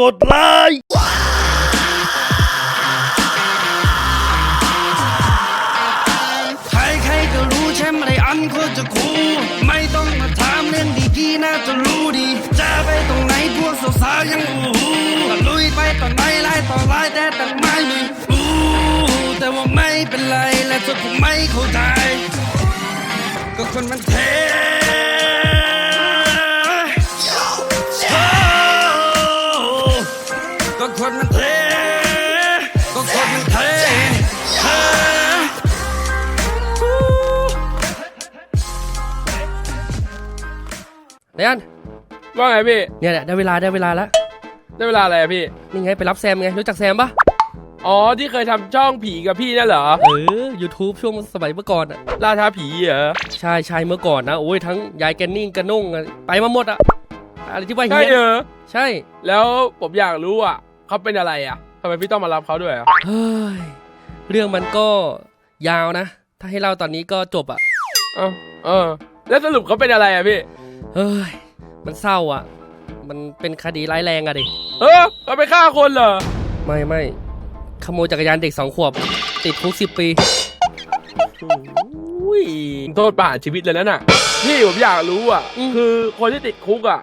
กดไลค์ใครๆก็รู้ใช่ไหมอันคตรจะคูลไม่ต้องมาถามเรื่องดีกีน่าจะรู้ดี จะไปตรงไหนพวกสาวๆยังอู้หูลุยไปต่อไหนไล่ต่อไล่แต่แต่ไม่มีอู้แต่ว่าไม่เป็นไรและเธอคงไม่เข้าใจ ก็คนมันเท เดียนว่าไงพี่ เนี่ยแหละได้เวลาได้เวลาแล้วได้เวลาอะไรอะพี่ นี่ไงไปรับแซมไงรู้จักแซมปะอ๋อที่เคยทำช่องผีกับพี่นั่นเหรอ เออ YouTube ช่วงสมัยเมื่อก่อนอะล่าท้าผีเหรอ ใช่ใช่เมื่อก่อนนะโอ้ยทั้งยายแกนนิ่งกระนุ่งอะไปมาหมดอะอะไรที่ว่าใช่เฮียเหรอใช่แล้วผมอยากรู้อะเขาเป็นอะไรอะทำไมพี่ต้องมารับเขาด้วยอะเฮ้ยเรื่องมันก็ยาวนะ ถ้าให้เล่าตอนนี้ก็จบอะเออเออ แล้วสรุปเขาเป็นอะไรอะพี่ เฮ้ย มันเศร้าอะ มันเป็นคดีร้ายแรงอะดิ เออเขาไปฆ่าคนเหรอ ไม่ไม่ขโมยจักรยานเด็กสองขวบ ติดคุกสิบปี อุ้ย โทษประหารชีวิตเลยนั่นน่ะ พี่ผมอยากรู้อะ อืม คือคนที่ติดคุกอะ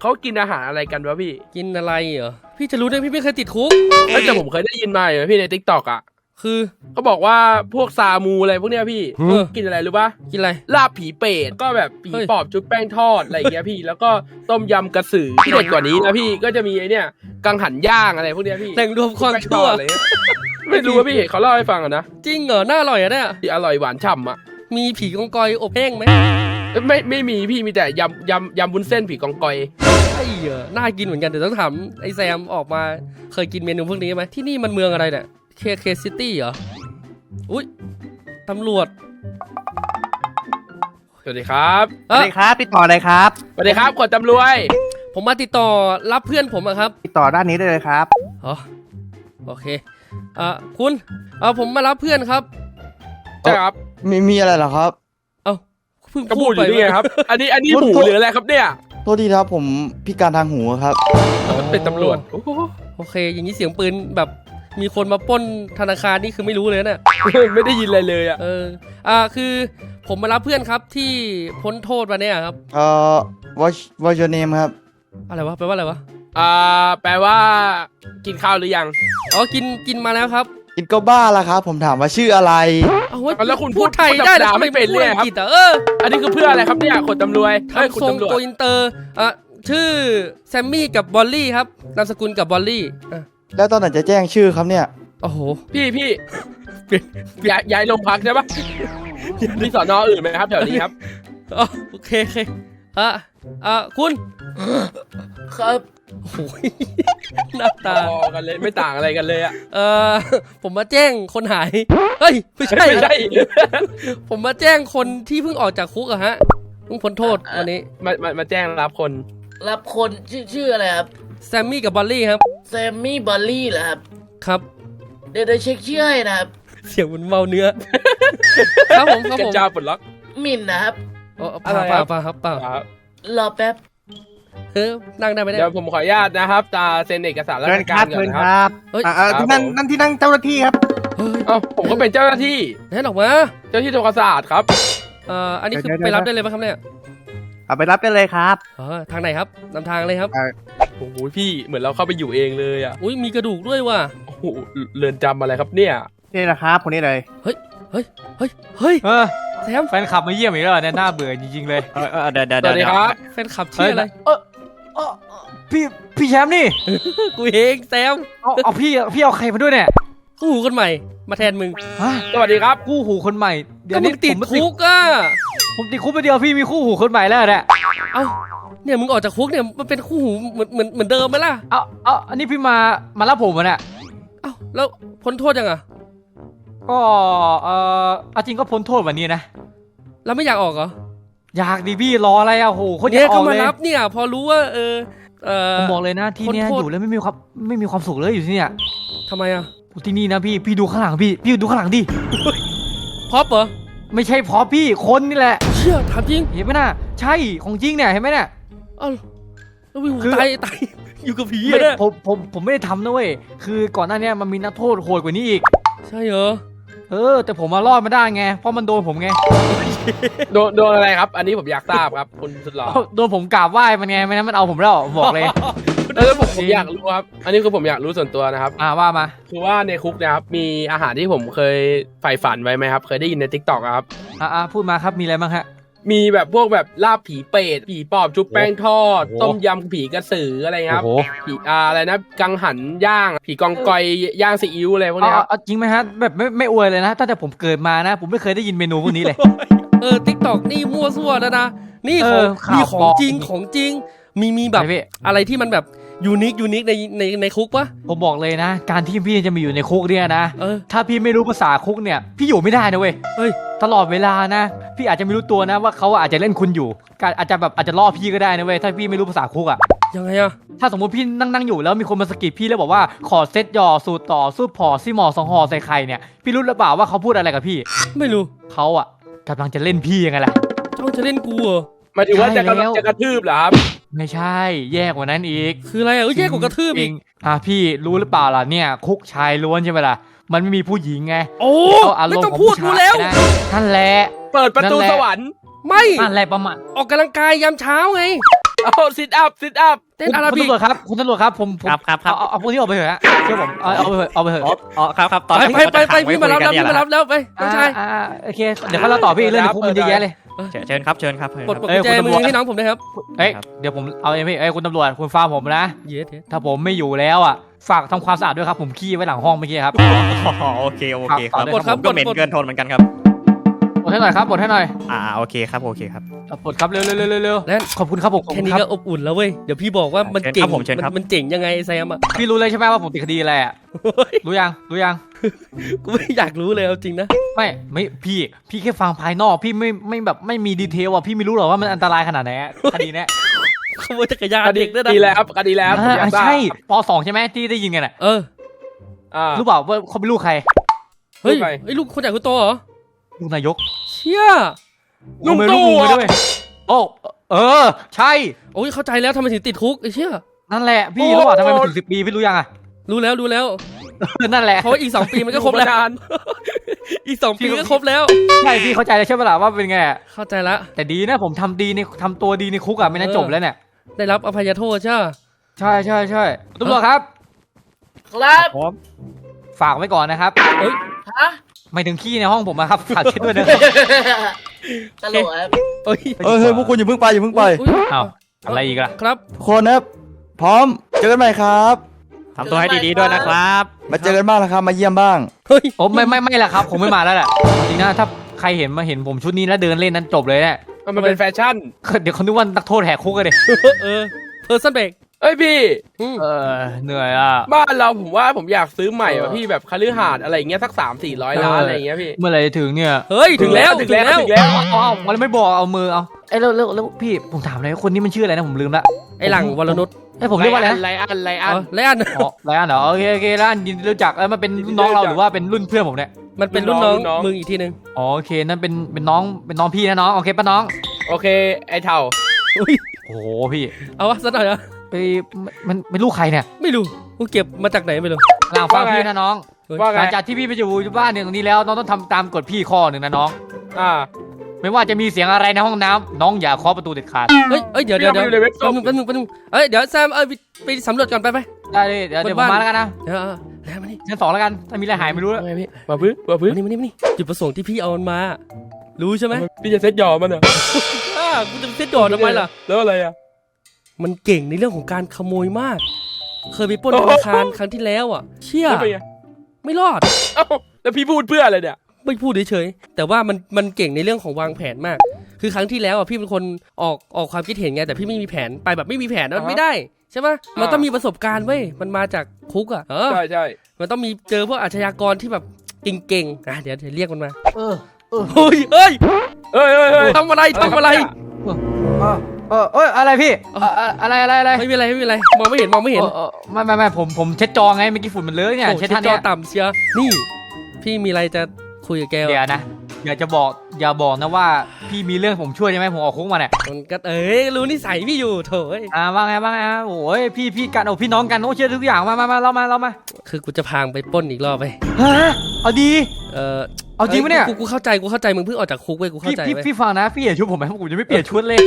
เขากินอาหารอะไรกันวะพี่กินอะไรเหรอ พี่จะรู้ได้พี่ไม่เคยติดคุก เอ้ยแต่ผมเคยได้ยินมาอยู่นะพี่ในทิกตอกอะ คือเขาบอกว่าพวกซามูอะไรพวกเนี้ยพี่เออกินอะไรรู้ปะกินอะไร ลาบผีเปรตก็แบบผีเฮ้ยปอบชุบแป้งทอดอะไรอย่างเงี้ยพี่ แล้วก็ต้มยำกระสือที่เด็ดกว่านี้นะพี่ก็จะมีไอเนี่ยกังหันย่างอะไรพวกเนี้ยพี่แหล่งรวมความแป้งทชั่อวดอะไรเงี้ยไม่รู้ว่าพี่เขาเล่าให้ฟังอะนะจริงเหรอน่าอร่อยอะเนี่ยที่อร่อยหวานฉ่ำอะมีผีกองกอยอบแห้งไหมเอ้ยไม่ไม่มีพี่มีแต่ยำยำยำวุ้นเส้นผีกองกอยใช่เหรอน่ากินเหมือนกันเดี๋ยวต้องถามไอ้แซมออกมาเคยกินเมนูพวกนี้ไหมที่นี่มันเมืองอะไรเนี่ย เคเคซิตี้เหรอ อุ้ยตำรวจ สวัสดีครับสวัสดีครับติดต่อเลยครับ สวัสดีครับขวดตำรวจ ผมมาติดต่อรับเพื่อนผมอะครับ ติดต่อด้านนี้ได้เลยครับอ๋อโอเคอ่าคุณเอ่าผมมารับเพื่อนครับใช่ครับมีมีอะไรเหรอครับ เอ้าเพิ่งก็พูพูดดอไปยู่นี่ไงครับ อันนี้อันนี้พูดหมูพูดหรืออะไรครับเนี่ยโทษทีครับผมพิการทางหูครับ เป็นตำรวจ โอ้โหโอเค อย่างนี้เสียงปืนแบบ มีคนมาปล้นธนาคารนี่คือไม่รู้เลยนะเนี่ยไม่ได้ยินอะไรเลยอะเอออ่าคือผมมารับเพื่อนครับที่พ้นโทษมาเนี่ยครับเอ่อ what's what's your name ครับ อะไรวะแปลว่าอะไรวะอ่าแปลว่า กินข้าวหรือยังอ๋อกินกินมาแล้วครับกินก็บ้าละครับ ผมถามว่าชื่ออะไรเอาเว้ยเอาแล้วคุณพูดไทยพูดได้ธรรมดาทำไม่เป็นพูดเลยอังครับกฤษอะเอออันนี้คือเพื่ออะไรครับเนี่ยขวดตำรวจเฮ้ยคุณทำทรงตำรวจโกอินเตอร์อะชื่อแซมมี่กับบอลลี่ครับนามสกุลกับบอลลี่อะ แล้วตอนไหนจะแจ้งชื่อครับเนี่ย โอ้โห พี่พี่เปลี่ยนย้ายย้ายโรงพักใช่ปะมีสอนออื่นไหมครับแถวนี้ครับ อ๋อโอเคโอเคอะอะคุณครับโอ้โหหน้าตา พอกันเลยไม่ต่างอะไรกันเลยอะเออผมมาแจ้งคนหาย เฮ้ย ไม่ใช่ไม่ใช่ผมมาแจ้งคนที่เพิ่งออกจากคุกอะฮะเพิ่งพ้นโทษวันนี้ มามามาแจ้งรับคน รับคนชื่อชื่ออะไรครับ แซมมี่กับบอลลี่ครับ แซมมี่บอลลี่เหรอครับ ครับ เดี๋ยวเดี๋ยวเช็คชื่อให้นะครับ เสียงเหมันเมาเนื้อ ครับผมครับกัผญมชาปลดล็อก มินนะครับเออเปอะไรล่าครับเปล่าครับเปล่าครับ รอแป๊บ เฮ้ยนั่งได้ไหมเนี่เดี๋ยยวผมขออนุญาตนะครับจะเซ็นเอกสารราเชิชญคการรับก่อเชินญนะคครับ รับเฮ้ยอ่าอ่าครับที่นั่งผมนั่นที่นั่งเจ้าหน้าที่ครับ เฮ้ยเอ้าผมก็เป็นเจ้าหน้าที่ แน่นออกมาเจ้าหน้าที่ทำความสะอาดครับ เอ่ออันนี้คือเดี๋ยวไปเดี๋ยวรับได้เลยไหมครับเนี่ย เอาไปรับได้เลยครับอ๋อทางไหนครับนำทางเลยครับ โอ้โหพี่เหมือนเราเข้าไปอยู่เองเลยอะอุ้ยมีกระดูกด้วยว่ะโอ้โหเรือนจำอะไรครับเนี่ยนี่แหละครับคนนี้เลย เฮ้ยเฮ้ยเฮ้ยเออแซมแฟนคลับมาเยี่ยมอีกแล้วเหรอเนี่ยน่าเบื่อจริงๆเลย เออเออเดี๋ยวเดี๋ยวสวัสดีครับ แฟนคลับชื่ออะไรเออเออเออพี่พี่แชมป์นี่กูเองแซมเอาเอาพี่พี่เอาใครมาด้วยเนี่ยกูหูคนใหม่ มาแทนมึงฮะสวัสดีครับคู่หูคนใหม่เดี๋ยก็วมึนี้งติดผมคุกอะ ผมติดคุกไปเดียวพี่มีคู่หูคนใหม่แล้วเนี่ยเอ้าเนี่ยมึงออกจากคุกเนี่ยมันเป็นคู่หูเหมือนเหมือนเหมือนเดิมไหมล่ะเอาเอาอันนี้พี่มามารับผมมาเนี่ยเอ้าแล้วพ้นโทษยังอะก็เออเอาจริงก็พ้นโทษวันนี้นะแล้วไม่อยากออกเหรออยากดิพี่รออะไรอะโหโคนอเนี่ยยากอเขาอกมาเลยรับเนี่ย พอรู้ว่าเออเออผมบอกเลยนะที่เนี่ยพ้นโทษอยู่แล้วไม่มีความไม่มีความสุขเลยอยู่ที่เนี่ยทำไมอะโอ้ที่นี่นะพี่พี่ดูข้างหลังพี่พี่ดูข้างหลังดิพอปเหรอ ไม่ใช่เพราะพี่คนนี่แหละ เชื่อถามจริงเห็นไหมน่ะ ใช่ของจริงเนี่ยเห็นไหมเนี่ยเอ้าแล้ววิวคือ ตายตายอยู่กับผีไม่อะได้เนี่ยผมผมผมไม่ได้ทำนะเว้ยคือก่อนหน้าเนี้ยมันมีนักโทษโหดกว่านี้อีก ใช่เหรอเออ แต่ผมมารอดมาได้ไง เพราะมันโดนผมไงโดนโดนอะไรครับ อันนี้ผมอยากทราบครับ คุณสุดหล่อ โดนผมกราบไหว้มันไงไม่นั้นมันเอาผมแล้ว ผมบอกเลย เออผมผมอยากรู้ครับ อันนี้คือผมอยากรู้ส่วนตัวนะครับ อ่าว่ามา คือว่าในคุกเนะครับมีอาหารที่ผมเคยใฝ่ฝันไว้ไหมครับ เคยได้ยินในทิกตอกครับ อ่าอ่าพูดมาครับมีอะไรบ้างฮะ มีแบบพวกแบบลาบผีเปรตผีปอบชุบแป้งทอด โอ้โห ต้มยำผีกระสืออะไรครับโอ้โหผีอ่าอะไรนะ กังหันย่าง ผีกองกอยย่างซีอิ๊วอะไรพวกเอาเนี้ยครับเอาเอาจริงไหมฮะแบบไม่ไม่อวยเลยนะตั้งแต่ผมเกิดมานะ ผมไม่เคยได้ยินเมนูพวกนี้เลย เออทิกตอกนี่มั่วซั่วแล้วนะ นี่เอของอข่าวมีของปลอมจริงของจริง มีมีแบบ ไหนพี่ อะไรที่มันแบบ ยูนิคยูนิคในในในคุกปะผมบอกเลยนะ การที่พี่จะมาอยู่ในคุกเนี่ยนะ เออ ถ้าพี่ไม่รู้ภาษาคุกเนี่ย พี่อยู่ไม่ได้นะเว้ย เฮ้ย ตลอดเวลานะ พี่อาจจะไม่รู้ตัวนะว่าเขาอาจจะเล่นคุณอยู่การอาจจะแบบอาจจะล่อพี่ก็ได้นะเว้ย ถ้าพี่ไม่รู้ภาษาคุกอะยังไงอะถ้าสมมติพี่นั่งนั่งอยู่แล้วมีคนมาสะกิดพี่แล้วบอกว่าขอเซตหย่อสูตรต่อสูตรพอซี่หมอสองห่อใส่ไข่เนี่ย พี่รู้หรือเปล่าว่าเขาพูดอะไรกับพี่ ไม่รู้เขาอะกำลังจะเล่นพี่ยังไงล่ะจ้องจะเล่นกูเหรอหมายถึงว่าจะใช่กำลัแล้งวจะกระทืบเหรอครับ ไม่ใช่ แย่กว่านั้นอีกคืออะไรอะเอ้ยแย่กว่ากระทืบจอีริกงอะพี่รู้หรือเปล่าล่ะเนี่ย คุกชายล้วนใช่ไหมล่ะมันไม่มีผู้หญิงไงโอ้เอาอารไม่มณ์ต้องของพูดผู้รู้ชายแล้วนะนั่นแหละเปิดประตูนั่นแหละสวรรค์ไม่นั่นแหละประมาณออกกำลังกายยามเช้าไงเอาซิทอัพซิทอัพเต้นอาราคุณบิกตำรวจครับคุณตำรวจครับผมผมครับครับครับเอาเอาเอาพวกนี้ออกไปเถอะฮะเชื่อผมเอาเอาไปเถอะเอาไปเถอะอ๋ออ๋อครับครับตอนไปที่ไปไปไปเขาจะขังว้พี่มารับแล้วคุยพี่กันมาเนี่ยรับแล้วไปน้องชายอ่าอ่าโอเคเดี๋ยวเขาเราต่อพี่เรื่องในคุกมันเยอะแยะเลย เชิญเชิญครับเชิญครับเชิญปลดคปลรับดกุญแจเอ้ยคุณมืตำรวอจให้น้องผมด้วยครับเอ้ยครับเดี๋ยวผมเอาเองพี่เอ้ยคุณตำรวจคุณฟังผมนะ เย็ดเย็ดถ้าผมไม่อยู่แล้วอะฝากทำความสะอาดด้วยครับผมขี้ไว้หลังห้องเมื่อกี้ครับ อ๋อโอเคโอเคครับปลดครับผมก็เหม็นปลดเกินทนเหมือนกันครับ ปลดให้หน่อยครับปลดให้หน่อยอ่าโอเคครับโอเคครับ เอาปลดครับเร็วเร็วเร็วเร็วเร็วแล้วขอบคุณครับผมขอบแค่คุณนี้คก็รับอบอุ่นแล้วเว้ย เดี๋ยวพี่บอกว่ามันเชิญเก่ครังบผมเชิญครับนมันเจ๋งยังไงไอ้แซมอะ พี่รู้เลยใช่ไหมว่าผมติดคดีอะไรอะเฮ้ยรู้ยังรู้ยัง กูไม่อยากรู้เลยเอาจริงนะ ไม่ไม่พี่พี่แค่ฟังภายนอก พี่ไม่ไม่แบบไม่มีดีเทลอะพี่ไม่รู้หรอกว่ามันอันตรายขนาดไหนอะคดีเนี้ยขโมยจักรยานคดีเด็กด้วยนะดีแล้วครับคดีแล้วผมอยากอ่าทราบใช่ปสองใช่ไหมที่ได้ยินกันอะเออ อ่า รู้เปล่าว่าเขาเป็นลูกใคร เฮ้ยลูกใครไอ้ยลูกคนใหญ่คนโตเหรอ ลูกนายกเชี่ยลุงเอามือตู่ลูกมืออะด้วยโอ้เออ ใช่ โอ้ยเข้าใจแล้วทำไมถึงติดคุกไอ้เชี่ยนั่นแหละพี่รู้เปล่าทำไมมันถึงสิบปีพี่รู้ยังอะ รู้แล้วรู้แล้ว นั่นแหละ เพราะว่าอีกสองปีมันก็ครบแล้วอยู่มานานอีกสองปีก็ครบแล้ว ใช่พี่เข้าใจแล้วใช่ไหมล่ะว่าเป็นไงอะเข้าใจละ แต่ดีนะผมทำดีในทำตัวดีในคุกอะไม่นั้นเออจบแล้วเนี่ย ได้รับอภัยโทษใช่ปะ ใช่ใช่ใช่ตำรวจครับ ครับฝากไว้ก่อนนะครับ ฮะ ไม่ถึงขี้ในห้องผมอะครับฝากเช็ดด้วยนะครับตลกครับเอ้ยเออเฮ้ยพวกคุณอย่าเพิ่งไปอย่าเพิ่งไปอุ๊ยอ้าวอะไรอีกล่ะครับ ทุกคนนะครับพร้อมเจอกันใหม่ครับ ทำตัวให้ดีๆด้วยนะครับ มาเจอกันบ้างนะครับมาเยี่ยมบ้าง เฮ้ยโอ้ไม่ไม่ไม่ละครับ ผมไม่มาแล้วแหละจริงนะถ้าใครเห็นมาเห็นผมชุดนี้แล้วเดินเล่นนั้นจบเลยเนี่ยมันเป็นแฟชั่น เดี๋ยวเขานึกว่านักโทษแหกคุกกันดิเออเพอร์ซันเบรก เอ้ยพี่ เออเหนื่อยอะ บ้านเราผมว่าผมอยากซื้อใหม่เอว่ะอพี่แบบคฤหาสน์อะไรอย่างเงี้ยสักสามสี่ร้อยล้านเออออะไรอย่างเงี้ยพี่ เมื่อไหรจะถึงเนี่ย เฮ้ยถึงแล้วถึงแล้วถึงแล้วเอาเอามันไม่บอกเอามือเอาเอ้ยแล้วแล้วแล้วพี่ผมถามเลยคนนี้มันชื่ออะไรนะผมลืมละไอ้หลังวรนุชไอ้ยผมเรียกว่าอะไรนะไรอันไรอัอ๋นอและอันอ๋อไรอันเหรอโอเคโอเคแล้วอันยินดีรู้จักเอ้ยมันเป็นรุ่นน้องเราหรือว่าเป็นรุ่นเพื่อนผมเนี่ยมันเป็นรุ่นน้องมึงอีกทีหนึ่งอ๋อโอเคนั่นเป็นเป็นน้องเป็นน้องพี่นะน้องโอเคป้าน้อง โอเคไอ้เท่าอุ้ยโอ้โหพี่เอาวะสักหน่อยอะ ไปมันมันเป็นลูกใครเนี่ยไม่รู้กูเก็บมาจากไหนไม่รู้หลังฟังพี่นะน้องว่าหไงลังจากที่พี่ไปอยู่บ้านเนี่ยตรงนี้แล้วน้องต้องทำตามกฎพี่ข้อหนึ่งนะน้อง อ่า ไม่ว่าจะมีเสียงอะไรในห้องน้ำน้องอย่าเคาะประตูเด็ดขาดเฮ้ยเอ้ยเดี๋ยวเดี๋ยวพี่เดี๋ยวเอาไปอยู่ในเว็บแป๊บนึงแป๊บนึงแป๊บนึงเอ้ยเดี๋ยวแซมเอ้ยไปไปสำรวจก่อนไปไปได้เลยเดี๋ยวเดี๋ยวบผนมบ้านมาแล้วกันนะเดี๋ยวเอาแล้วมานี่ชั้นสองแล้วกันถ้ามีอะไรหายไม่รู้แล้วไงพี่มาพื้นมาพื้นมานี่มานี่มานี่จุดประสงค์ที่พี่เอามันมา รู้ใช่ไหมพี่จะเซ็ตยอมันอะอ่ากูจะเซ็ตดอดทำไมล่ะแล้วอะไรอะ มันเก่งในเรื่องของการขโมยมาก เคยไปปล้นโอ้ธโหนาคารครั้งที่แล้วอะ เชี่ย แล้วเป็นไงไม่รอด เอ้าแล้วพี่พูดเพื่ออะไรเนี่ย ไม่พูดเฉยๆแต่ว่ามันมันเก่งในเรื่องของวางแผนมาก คือครั้งที่แล้วอะพี่เป็นคนออกออกความคิดเห็นไงแต่พี่ไม่มีแผนไปแบบไม่มีแผนมันอ่าฮะไม่ได้ใช่ปะมันอ่าต้องมีประสบการณ์เว้ยมันมาจากคุกอะเออใช่ใช่มันต้องมีเจอพวกอาชญากรที่แบบเก่งๆอะเดี๋ยวเดี๋ยวเรียกมันมาเออเฮ้ยเฮ้ยเอ้ยเอ้ยเอ้ยทำอะไรทำอะไรเออ เออเอยอะไรพี่เอ่อเอ่ออะไรอะไรอะไรไม่เป็นไรไม่เป็นไรมองไม่เห็นมองไม่เห็นเออเออไม่ไม่ไม่ผมผมเช็ดจอไงเมื่อกี้ฝุ่นมันเลอะเนี่ยโอ้เช็ดเช็ดท่าจอเนี้ยต่ำเชียวนี่ พี่มีอะไรจะคุยกับแกเดี๋ยววะนะอยากจะบอกอย่าบอกนะว่าพี่มีเรื่องผมช่วยใช่ไหมผมออกคุกมาเนี่ยมันก็เอ้ยรู้นิสัยพี่อยู่โถเอ้ยอ่าว่าไงว่าไงฮะโอ้ยพี่พี่กันโอ้พี่น้องกันโอ้เชื่อทุกอย่างมามามาเรามาเรามาคือกูจะพางไปปล้นอีกรอบไปฮะเอาดี เออ เอาจริงปะเนี่ย กูกูเข้าใจกูเข้าใจมึงเพิ่งออกจากคุกเว้ยกูเข้าพี่ใจพี่เว้ยพี่ฟังนะพี่อย่าชุดผมไหมเพราะผมจะไม่เปลี่ยนชุดเลย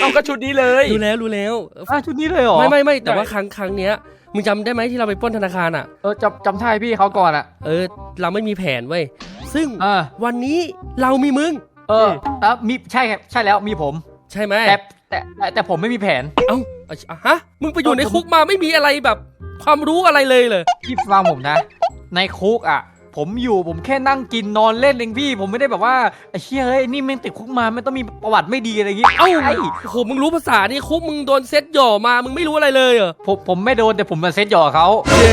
เอาก็ชุดนี้เลยรู้แล้วรู้แล้วอะชุดนี้เลยเหรอไม่ไม่ไม่แต่ว่าได้ครั้งครั้งเนี้ยมึงจำได้ไหมที่เราไปปล้นธนาคารอะ เออจำจำท่าพี่เขาก่อนอะเออ เราไม่มีแผนเว้ยซึ่งอ่าวันนี้เรามีมึง เออแล้วมีใช่ครับใช่แล้วมีผมใช่ไหมแต่แต่แต่แต่ผมไม่มีแผน เอ้าอะฮะมึงไปอยู่ในคุกมาไม่มีอะไรแบบ ความรู้อะไรเลยเลย พี่ฟังผมนะ ในคุกอะ ผมอยู่ผมแค่นั่งกินนอนเล่นเองพี่ ผมไม่ได้แบบว่าไอ้เชี่ยเฮ้ยนี่แม่งติดคุกมาไม่ต้องมีประวัติไม่ดีอะไรอย่างงี้เอ้าไอ้โอ้โหมึงรู้ภาษานี่คุกมึงโดนเซ็ตหย่อมามึงไม่รู้อะไรเลยเหรอผมผมไม่โดนแต่ผมมาเซ็ตหยอกเขาเย้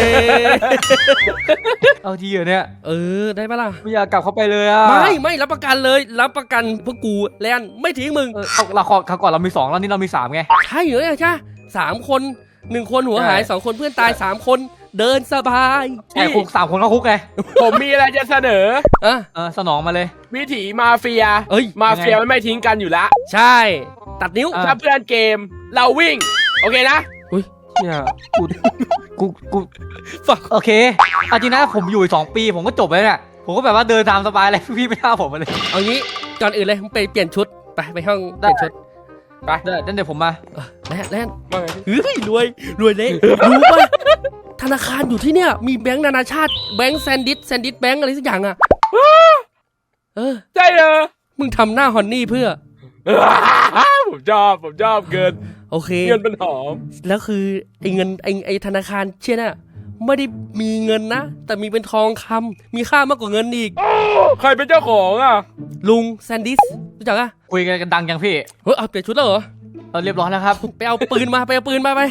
เอาทีเหรอเนี่ยเออได้ปะล่ะไม่อยากกลับเข้าไปเลยอะไม่ไม่รับประกันเลยรับประกันพวกกูแลนไม่ทิ้งมึงเออเอาเราขอเขาก่อนเรามีสองแล้วนี่เรามีสามไงใช่เหรอใช่สามคนหนึ่งคนหัวหายใช่สองคนเพื่อนตายสามคน เดินสบายไอ้คุกสามคนเข้าคุกไงผมมีอะไรจะเสนอ อะ เออสนองมาเลย วิถีมาเฟีย เอ้ย มาเฟียยังไงมันไม่ทิ้งกันอยู่ละใช่ ตัดนิ้ว อะ ถ้าเพื่อนเกมเราวิ่ง โอเคนะ เนี่ยกูกูกูฝักโอเคเอาจริงนะผมอยู่อีกสองปีผมก็จบแล้วเนี่ยผมก็แบบว่าเดินตามสบายเลยพี่ไม่ท่าผมมาเลยเอางี้ก่อนอื่นเลยมึงไปเปลี่ยนชุด ไปไปห้องเปได้ลี่ยนชุดเดี๋ยวเดี๋ยวผมมาเออแลนแลนว่าไงเฮ้ยรวยรวยเละรู้ป่ะ ธนาคารอยู่ที่เนี่ย มีแบงค์นานาชาติ แบงค์แซนดิสแซนดิสแบงค์อะไรสักอย่างอะ เออ ใช่เหรอมึงทำหน้าฮอนนี่เพื่อ ผมชอบผมชอบเกินโอเค เงินมันหอม แล้วคือไอ้เงินไอ้ไอ้ธนาคารเชี่ยน่ะไม่ได้มีเงินนะ แต่มีเป็นทองคำมีค่ามากกว่าเงินอีก ใครเป็นเจ้าของอะ ลุงแซนดิสรู้จักอะคุยกันดังยังพี่เฮ้ยเอาเปลี่ยนชุดแล้วเหรอเออเรียบร้อยแล้วครับ ไปเอาปืนมา ไปเอาปืนมาไป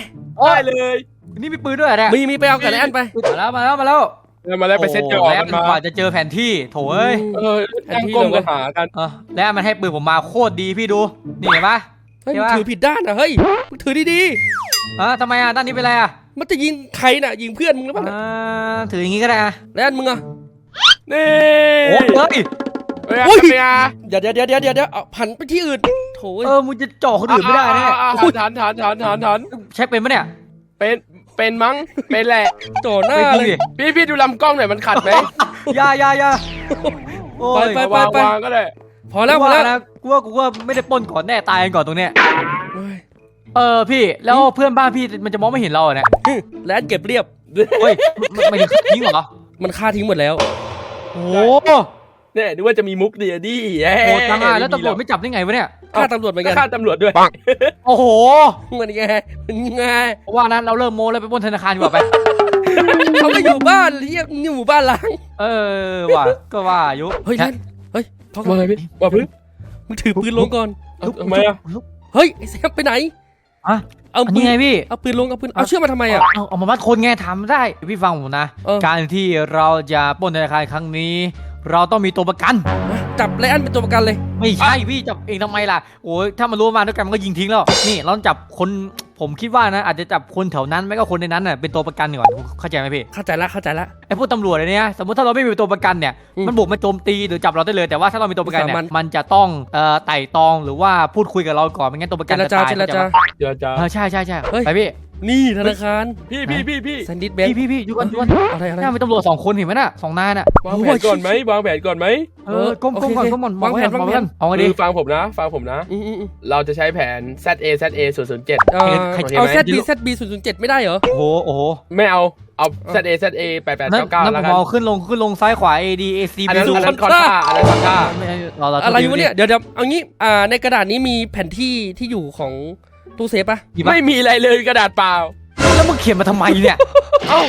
ได้เลย นี่มีปืนด้วยเหรอเนี่ยมีมีไปเอากับไอ้อันไป มาแล้วมาแล้วมาแล้วเอามาแล้วไปเซ็ตจอโโหแล้วกันมา กว่าจะเจอแผนที่โถเอ้ยเออตั้งกลมกันหากันเออแล้วมันให้ปืนผมมาโคตรดีพี่ดู นี่เห็นปะ เฮ้ยใช่มึงปะ ถือผิดด้านนะเฮ้ยมึงถือดีอะทำไมอะด้านนี้เป็นไรอะๆมันจะยิงใครน่ะ ยิงเพื่อนมึงหรือเปล่าน่ะอ่าถืออย่างงี้ก็ได้อะแล้วอันมึงอะ นี่โอ้เฮ้ยเฮ้ยอุ้ยเมียเดี๋ยวเดี๋ยวเดี๋ยวเดี๋ยวเดี๋ยวเอาผันไปที่อื่นโถยเออมึงจะจ่อคนอื่นไม่ได้แน่ อ่าอ่าอ่าฐานฐานฐานฐานฐานใช้เป็นปะเนี่ย เป็นเป็นมั้งเป็นแหละจ่อหน้าไม่เลจริงยดิพี่พี่ดูลำกล้องหน่อยมันขัดไหมอยาอยาอยาโอ้ยไปวางวางก็ได้พอแล้วพอกูแล้วนะกูว่ากูว่าไม่ได้ปล้นก่อนแน่ตายกันก่อนตรงเนี้ยเฮ้ยเออพี่แล้วเพื่อนบ้านพี่มันจะมองไม่เห็นเราเหรอเนี่ยแล้วอันเก็บเรียบเฮ้ยไม่ไม่ถึงทิ้งเหรอมันฆ่าทิ้งหมดแล้วโอ้โหเนี่ยนึกว่าจะมีมุกเดียดี้แย่โหดจังอะแล้วตำรวจไม่จับได้ไงวะเนี่ย ฆ่าตำรวจเหมือนกันฆ่าตำรวจด้วยโอ้โหมันไงมันไงเพราะว่านั้นเราเริ่มโมแล้วไปปล้นธนาคารดีกว่าไปเขาไม่อยู่บ้านเรียกนี่หมู่บ้านล้างเออว่ะก็ว่าอายุเฮ้ยนั่นเฮ้ยพ่อว่าไงพี่ว่าพึ่งมึงถือปืนลงก่อนเอาทำไมอะเฮ้ยไอ้แซมไปไหนอะเอาอันปืนี้นไงพี่ เอาปืนลงเอาปืน เอาเชือกมาทำไมอะ เอาเอามามัดคนไงทำได้ พี่ฟังผมนะเออการที่เราจะปล้นธนาคารครั้งนี้ เราต้องมีตัวประกัน จับไลอันเป็นตัวประกันเลยไม่ใช่พี่จับเองทำไมล่ะโอ้ยถ้ามันรู้ว่ามาด้วยกันมันก็ยิงทิ้งแล้ว นี่เราต้องจับคนผมคิดว่านะ อาจจะจับคนแถวนั้นไม่ก็คนในนั้นน่ะเป็นตัวประกันก่อนเข้าใจไหมพี่เข้าใจละเข้าใจละไอ้พวกตำรวจอะไรเนี้ยสมมติถ้าเราไม่มีตัวประกันเนี่ยอืมมันบุกมาโจมตีหรือจับเราได้เลยแต่ว่าถ้าเรามีตัวประกันเนี่ยสามัญมันจะต้องเอ่อไต่ตองหรือว่าพูดคุยกับเราก่อนไม่งั้นตัวประเจกันรจะจาตายเจรจาเดี๋ยวจะเออใช่ใช่ใช่เฮ้ยไปพี่นี่ธนาคาร พี่พี่พี่พี่แซนดิสแบงพี่ค์พี่พี่อยู่กันอยู่กันอะไรอะไรน่ามีตำรวจสองคนเห็นไหมน่ะสองนายน่ะวางแผนก่อนไหมวางแผนก่อนไหมเออก้มโอก้มเคก่อนโอเคก้มก่อนวางแผนมองไว้วางแผนก่อนเอาไงดีคือฟังผมนะ ฟังผมนะอืมอืมอืมเราจะใช้แผน ZA ZA 007เอ่อใครเอาโอเคไหมแซดบีแซดบีศูนย์ศูนย์เจ็ดไม่ได้เหรอ โอ้โหโอ้โหไม่เอาเอา ZA ZA นั่น8899นั่นแล้วผกัมนเอาขึ้นลงขึ้นลงซ้ายขวา A D A C อัน B นั้นดูอันนั้นคคออนนท่าท่าอันนั้นคอนท่าไม่เราเราอะไรอยู่วะเนี่ย เดี๋ยวเดี๋ยวเอางี้อ่าในกระดาษนี้มีแผนที่ที่อยู่ของตู้เซฟปะมีปะไม่มีอะไรเลยกระดาษเปล่า แล้วมึงเขียนมาทำไมเนี่ย เอ้า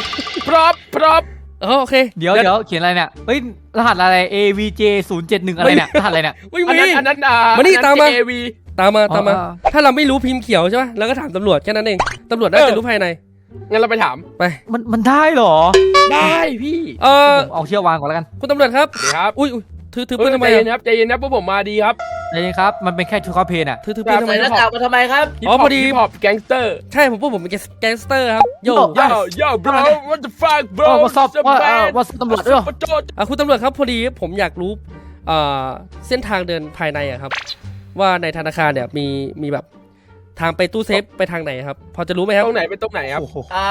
พร้อมพร้อมเออโอเคเดี๋ยวเดี๋ยวเขียนอะไรเนี่ยเฮ้ยรหัสอะไร A V J 0 7 1อะไรเนี่ยรหัสอะไรเนี่ยไม่อันมีนั้นอันนั้นอ่ามานี่อัตามมา AV ตามมาตามมาอ๋อถ้าเราไม่รู้พิมพ์เขียวใช่ปะเราก็ถามตำรวจแค่นั้นเองตำรวจน่าเอจะอรู้ภายในงั้นเราไปถามไป มันมันได้เหรอ ได้พี่ เออผมเอาเชือกวางก่อนแล้วกัน คุณตำรวจครับเดี๋ยวครับ อุ้ยอุ้ย ถือถือเฮ้ปืยนทำไมใจเย็นอะครับใจเย็นนะพวกผมมาดีครับใจเย็นครับ มันเป็นแค่ทูคอเพนอะ ถือถือปืนทำไมใส่หน้าครับกากมาทำไมครับ อ๋อพอดีฮิปฮอปแก๊งสเตอร์ใช่ผมพวกผมเป็นแก๊งสเตอร์ครับโยโย่ yo yo bro what the fuck bro ว่าว่าสอบ What's up, ว่า man? ว่าตำรวจด้วย What's up, อะคุณตำรวจครับพอดีผมอยากรู้เอ่อเส้นทางเดินภายในอะครับ ว่าในธนาคารเนี่ยมีมีแบบ ทางไปตู้เซฟไปทางไหนครับ พอจะรู้ไหมครับตรงไหนเป็นตรงไหนครับโอ้โหอ่า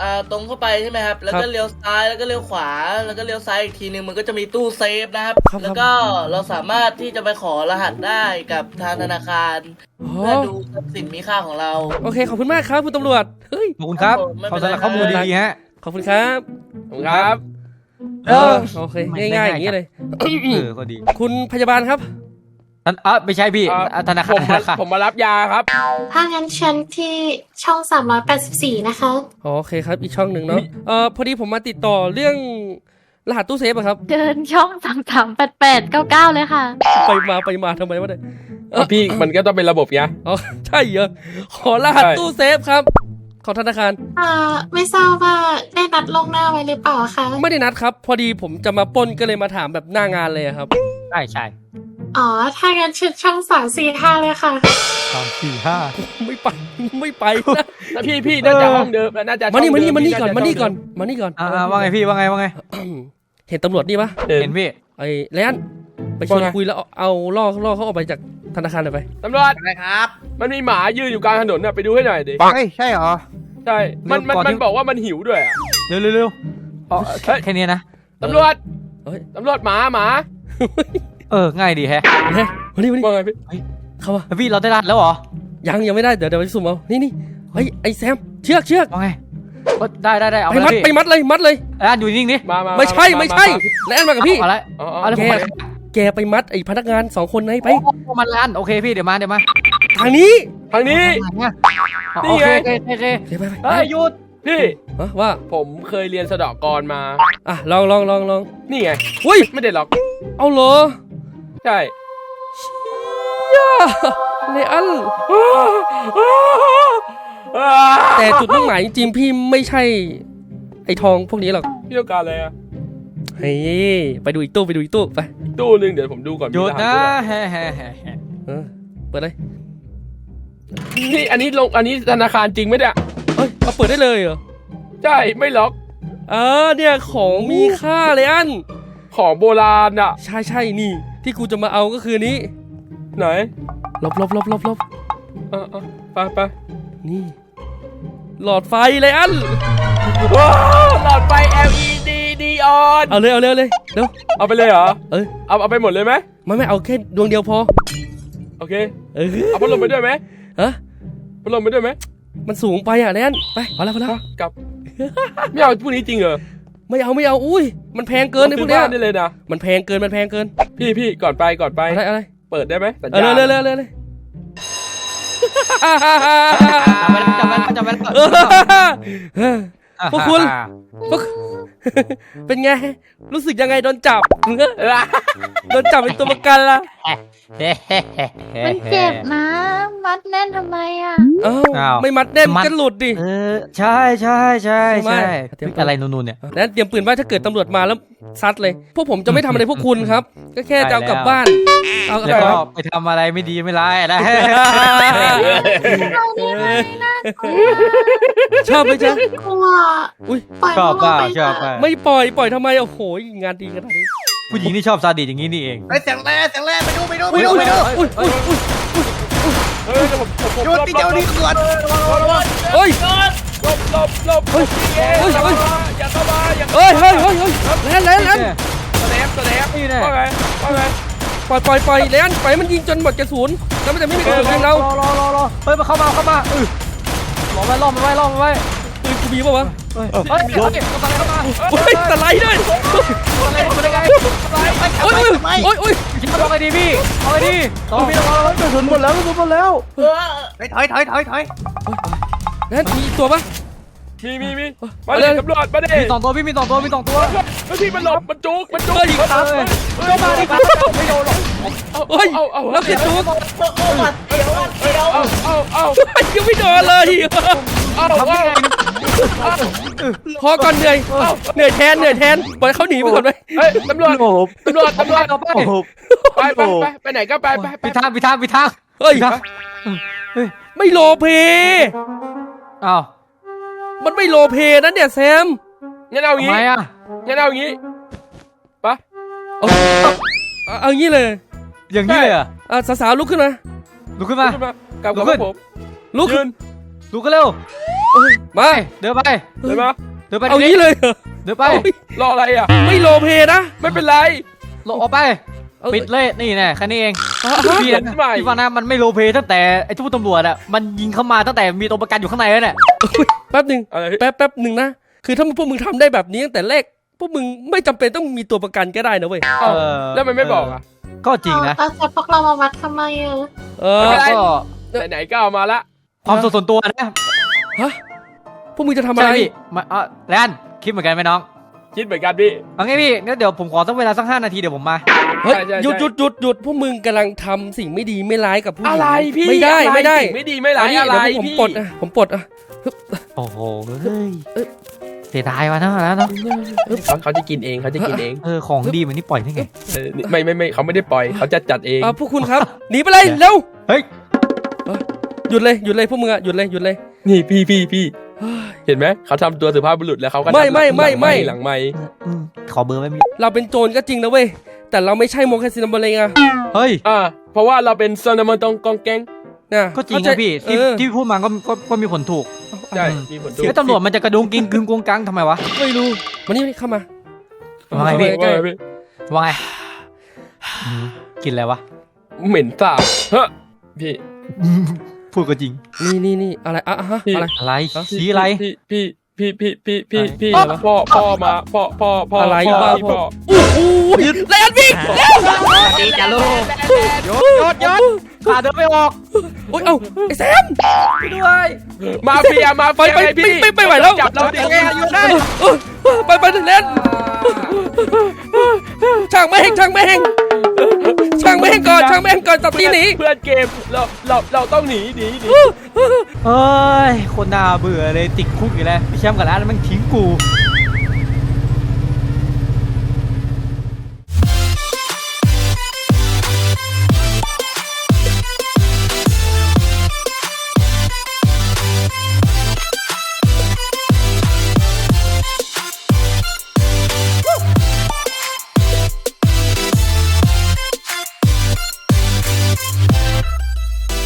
อ่าตรงเข้าไปใช่ไหมครับ แล้วครัก็บเลี้ยวซ้ายแล้วก็เลี้ยวขวา แล้วก็เลี้ยวซ้ายอีกทีนึงมันก็จะมีตู้เซฟนะครับครับ แล้วก็เราสามารถที่จะไปขอรหัสได้กับทางธนาคารอ๋อเพื่อดูทรัพย์สินมีค่าของเรา โอเคขอบคุณมากครับคุณตำรวจเฮ้ยขอบคุณครับไม่ขอเป็นสำไรหรับข้อมูลดีๆฮะขอบคุณครับขอบคุณครับเออโอเคง่ายๆอย่างนี้เลยเออก็ดี คุณพยาบาลครับ ท่านอะไม่ใช่พี่อะอะธนาคาผรมธมานาคารผมมารับยาครับ ถ้างั้นฉันที่ช่อง 384 นะคะ อ๋อโอเคครับอีกช่องหนึ่งเนาะเอ่อพอดีผมมาติดต่อเรื่องรหัสตู้เซฟอะครับ เดินช่อง338899เลยค่ะ ไปมาไปมาทำไมวะเนี่ยเออพี่มันก็ต้องเป็นระบบไง อ๋อใช่เหรอขอรหัสใช่ตู้เซฟครับ ของธนาคารอ่าไม่ทราบว่าได้นัดลวงหน้าไว้หรือเปล่าคะ ไม่ได้นัดครับ พอดีผมจะมาปล้นก็เลยมาถามแบบหน้างานเลยอะครับ ใช่ใช่ อ๋อ ถ้างั้นชุดช่อง345เลยค่ะ สามสี่ห้าไม่ไปไม่ไปนะแล้วพี่พี่น่าจะห้องเดิมน่าจะมานี่ช่มาองนี่เดิมานี่พี่ก่อนจะมานี่ก่อนช่งเดิมานี่ก่อนอ่าว่าไงพี่ว่าไงว่าไง เห็นตำรวจนี่ปะเห็นพี่ ไอ้แลนไปชวนคุยแล้วเอาเอาล่อล่อเขาออกไปจากธนาคารหน่อยไปตำรวจอะไรครับ มันมีหมายืนอยู่กลางถนนน่ะไปดูให้หน่อยดิเฮ้ยใช่เหรอใช่มันมันมันบอกว่ามันหิวด้วยอะเร็วเร็วเร็วอ๋อแค่เฮ้ยแค่นี้นะตำรวจเฮ้ยตำรวจหมาหมา เออ ง่ายดีแฮะเฮ้ยมานี่มานี่ว่าไงพี่เข้ามาพี่เราได้รัดแล้วเหรอ ยังยังไม่ได้ เดี๋ยวเดี๋ยวไปสุ่มเอา นี่นี่เฮ้ยไอ้แซม เชือกเชือกว่าไงเออได้ได้ได้เอาไปไปมัดพี่ไปมัดเลยมัดเลยอะอยู่นิ่งๆดิมามาไม่ใช่าาไม่ใช่าแลนมากับพี่เอาละอ๋ออ๋อเอาละผมแกมาแกไปมัดไอ้พนักงานสองคนให้ไปโอ้มันรันโอเคพี่เดี๋ยวมาเดี๋ยวมาทางนี้ทางนี้อะนี่โอเคไงโอเคโอเคโอเคไปไปเฮ้ยหยุดพี่ฮะว่าผมเคยเรียนสะเดาะกรมาอะลองลองลองลองนี่ไงอุ้ยไม่ได้หรอก เอาเหรอ ใช่ย่าเลอันแต่จุดมุ่งหมายจริงๆพี่ไม่ใช่ ไอ้ทองพวกนี้หรอกพี่ต้องการอะไรอะเฮ้ยไปดูอีกตู้ไปดูอีกตู้ไปตู้หนึ่งเดี๋ยวผมดูก่อนหยุดมีรนะหัสแฮ่แฮ่แฮ่แฮ่เออเปิดเลย นี่อันนี้ลงอันนี้ธนาคารจริงไหมเนี่ยเฮ้ยเอาเปิดได้เลยเหรอใช่ไม่ล็อกเออเนี่ยของมีค่าเลยอัน ของโบราณอะ ใช่ใช่นี่ ที่กูจะมาเอาก็คือนี้ ไหนลบลบลบลบลบเออเออไปไปนี่ หลอดไฟเลยอันว้าวหลอดไฟ LED ดีออนเอาเลยเอาเลยเอาเลยเร็วเอาไปเลยเหรอเอ้ยเอาเอาไปหมดเลยไหมไม่ไม่เอาแค่ดวงเดียวพอโอเคเออเอาพัดลมไปด้วยไหมฮะพัดลมไปด้วยไหมมันสูงไปอะแนนไปพอแล้วพอแล้วอะกลับไม่เอาพวกนี้จริงเหรอ ไม่เอาไม่เอาอุ้ยมันแพงเกินไอ้พวกเนี้ยซื้อบ้าได้เลยนะมันแพงเกินมันแพงเกิน พี่พี่ก่อนไปก่อนไปอะไรอะไรเปิดได้ไหมสัญเออญาณเร็วเร็วเร็วเร็วเลยจับไว้แล้วจับไว้แล้วเออพวกคุณพวกเป็นไง รู้สึกยังไงโดนจับโดนจับเป็นตัวประกันละ มันเจ็บนะ มัดแน่นทำไมอะ เอ้าอ้าวไม่มัดแน่นมัด ก็หลุดดิ เออใช่ใช่ใช่ใช่ไหมใช่เตรียมตัวอะไรนูนๆเนี่ยแล้วเตรียมปืนไว้ถ้าเกิดตำรวจมาแล้วซัดเลย พวกผมจะไม่ทำอะไรพวกคุณครับ ก็แค่จะเอากลับบ้าน เอากลับแล้วก็บ้านไปทำอะไรไม่ดีไม่ร้ายนะ ชอบไหมจ๊ะ กลัวอุ๊ย ปล่อยชอบพวกป่ะเราไปชอบเถป่ะอะไม่ปล่อยปล่อยทำไม โอ้โห งานดีขนาดนี้ ผู้หญิงที่ชอบซาดิสอย่างนี้นี่เองเฮ้ยเสียงแร่เสียงแร่ไปดูไปดูไปอุ้ยดูอุ้ไปยดูอุ้ยอุ้ยอุ้ยเฮ้ยเดี๋ยวผมผมผมหยุดที่เจ้านี่ก่อนเฮ้ยหลบหลบหลบเฮ้ยเฮ้ยเฮ้ยอย่าเฮ้เข้ายมาอย่าเข้ามาอย่าเฮ้ยเฮ้ยเฮ้ยเฮ้ยแลนแลนแลนสแลปสแลปนี่แน่ว่าไงว่าไงปล่อยปล่อยปล่อยแลนปล่อยให้มันยิงจนหมดกระสุนแล้วมันจะไม่มีกระสุนยิงเรารอรอรอรอเฮ้ยมาเข้ามาเข้ามาเออรอไว้รอมันไว้รอมันไว้ปืนกูมีป่าวะ เฮ้ยเฮ้ยเฮ้ยสไลด์ด้วยอะไรมันได้ไงโอ้ยโอ้ยโอ้ยโอ้ยคิดว่าไงดีพี่เอาไงดีต้องมีระวังระวังกระสุนหมดแล้วกระสุนหมดแล้วเออเฮ้ยถอยถอยถอยถอยแลนมีตัวปะ มีมีมีเอามาเลเลยยตำรวจมาดิมีสองตัวพี่มีสองตัวมีสองตัวเฮ้ยพี่มันหลบมันจุกมันจุกเฮ้ยมันตามเฮ้ยเข้ามาดิไม่โดนหรอกโอ้ยเอาเอาแล้วคือจุกโอ้หวัดเดียวหวัดเดียวเอาเอาเอายังไม่โดนเลยเอาทำได้ไงพอก่อนเหนื่อยเหนื่อยแทนเหนื่อยแทนปล่อยเขาหนีไปก่อนไหมเฮ้ยตำรวจตำรวจตำรวจเอาไปไปไปไปไปไหนก็ไปไปไปพิทางพิทางพิทางเฮ้ยพิทางไม่โลเพอ้าว มันไม่โลเพนะเนี่ยแซม งั้นเอาทำงี้ไมอะ งั้นเอางี้ปะเอาเอาเอางี้เลยอย่างนี้เลยเหรออะสาวๆลุกขึ้นมาลุกขึ้นมา ขึ้นมากับลุกับกขึ้น ผมลุกยืนลุกกันเร็วมาเดินไป เห็นไหมเดินไปเอางี้เลยเหรอเดินไปรออะไรอะไม่โลเพนะ ไม่เป็นไรลงออกไปเอา ปิดเลยนี่แน่แค่นี้เองอะพี่เดี๋นะยวใหม่พี่ว่านะมันไม่โลเพตั้งแต่ไอ้ทุกตำรวจอะมันยิงเข้ามาตั้งแต่มีตัวประกันอยู่ข้างในแล้วเนี่ยแป๊บหนึ่งอะไรแป๊บแป๊บหนึ่งนะคือถ้าพวกมึงทำได้แบบนี้ตั้งแต่แรกพวกมึงไม่จำเป็นต้องมีตัวประกันก็ได้นะเว้ยเอ้าแล้วมันไม่บอกอะก็จริงนะเอาจับพวกเรามาวัดทำไมอะเอไม่อเป็นไรก็ไหนๆก็เอามาละความส่วนตัวนะฮะพวกมึงจะทำอะไรใช่พี่มาเออแลนคิดเหมือนกันไหมน้อง คิดเหมือนกันพี่ เอางี้พี่งั้นเดี๋ยวผมขอสักเวลาสักห้านาทีเดี๋ยวผมมา เฮ้ยใช่ใช่ หยุดใช่หยุดหยุดหยุดพวกมึงกำลังทำสิ่งไม่ดีไม่ร้ายกับผู้หญิงอะไรพี่ไม่ได้อะรไม่ได้สิ่งไม่ดีไม่ร้ายเานี่อะไรเดี๋ยวผมพี่ปลดอะผมปลดอะโอ้โหเฮ้ย เสียดายว่ะเนอะแล้วเนาะเขาเขาจะกินเองเขาจะกินเองเออของดีเหมือนนี่ปล่อยได้ไง เออไม่ไม่ไม่เขาไม่ได้ปล่อยเขาจะจัดเอง อะพวกคุณครับ หนีไปเลยเร็วเฮ้ย หยุดเลยหยุดเลยพวกมึงอะหยุดเลยหยุดเลยนี่พี่พี่พี่ เฮ้ยเห็นไหมเขาทำตัวสุภาพบุรุษแล้วเขาก็ไม่ทำไม่ไม่ไม่หลังไม่อืมขอเบอร์ไว้มีเราเป็นโจรก็จริงนะเว้ยแต่เราไม่ใช่โมคาซินบัเลงอะเฮ้ยอ่าเพราะว่าเราเป็นซนามาตองกองแกงนะก็จริงเข้าใจนะพี่ที่เออที่พูดมาก็ก็ก็มีผลถูกใช่อืมมีผลถูกแล้วตำรวจมันจะกระดุงกินกึมกวงกังทำไมวะไม่รู้มานี่มานี่เข้ามาว่าไงพี่ใกล้ว่าไงพี่ว่าไงอืมกินอะไรวะเหม็นสาบเฮ้ยพี่ พูดก็จริง นี่นี่นี่อะไรอะฮะพี่ อะไร อะไรชี้อะไร พี่พี่พี่พี่พี่พี่พี่อะไรพ่อพ่อมาพ่อพ่อพ่ออะไรพ่อบ้าพี่พ่พ่ออโอ้โหแลนวิ่งเร็วดีจ้ะลูกยศยศยศขาเดินไม่ออกโอ้ยเอ้าไอ้แซมด้วยมาเฟียมาไปเฟียไปไงพี่ไม่ไม่ไหวแล้วจับเราดิยังไงอยู่ได้เออเออไปไปแลนช่างแม่งช่างแม่งช่างแม่ งก่อนช่างแม่งก่อนตัดตีหนีเพื่อนเกมเราเราเราต้องหนีหนีหนีเอ้ยคนน่าเบื่อเลยติดคุกอยู่แล้วพี่แชมป์กับร้านมันทิ้งกู